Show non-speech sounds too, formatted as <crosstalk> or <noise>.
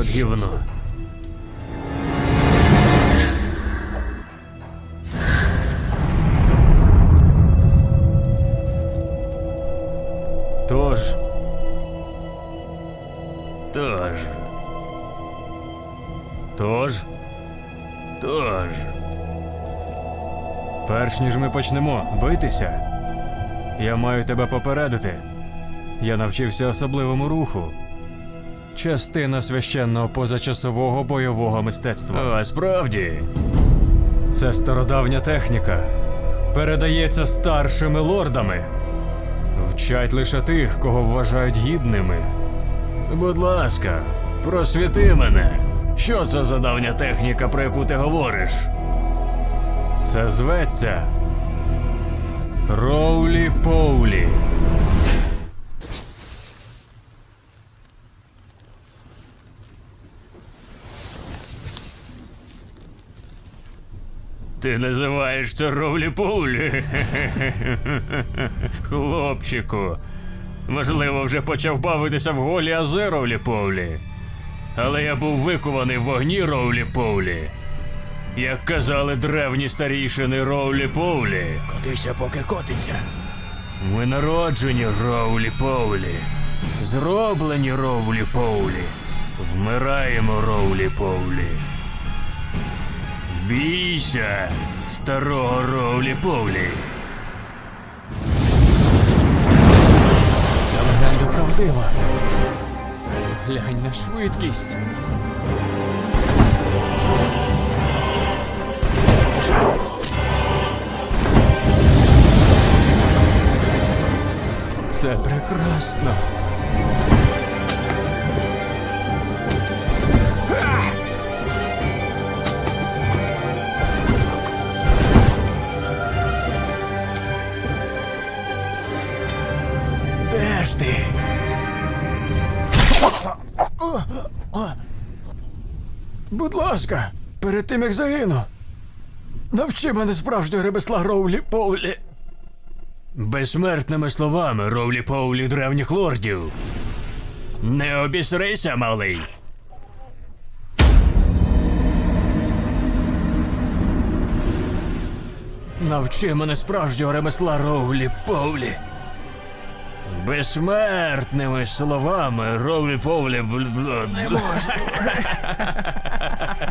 От гівно. Тож. Тож. Тож. Тож. Перш ніж ми почнемо битися, я маю тебе попередити. Я навчився особливому руху. Частина священного позачасового бойового мистецтва. А справді. Це стародавня техніка. Передається старшими лордами. Вчать лише тих, кого вважають гідними. Будь ласка, просвіти мене. Що це за давня техніка, про яку ти говориш? Це зветься. Роулі Поулі. Ти називаєш це Роулі Поулі? Хлопчику. Можливо, вже почав бавитися в голі ази Роулі Поулі. Але я був викований в вогні Роулі Поулі. Як казали древні старішини Роулі Поулі. Котися, поки котиться. Ми народжені Роулі Поулі. Зроблені Роулі Поулі. Вмираємо Роулі Поулі. Бійся, старого Роулі Поулі. Ця легенда правдива. Глянь на швидкість. Це прекрасно. Ж? Будь ласка, перед тим як загину. Навчи мене справжнього ремесла Роулі Поулі. Безсмертними словами Роулі Поулі древніх лордів. Не обісрися, малий. Навчи мене справжнього ремесла Роулі Поулі. Безсмертними словами Роулі Поулі. Не можу. <laughs>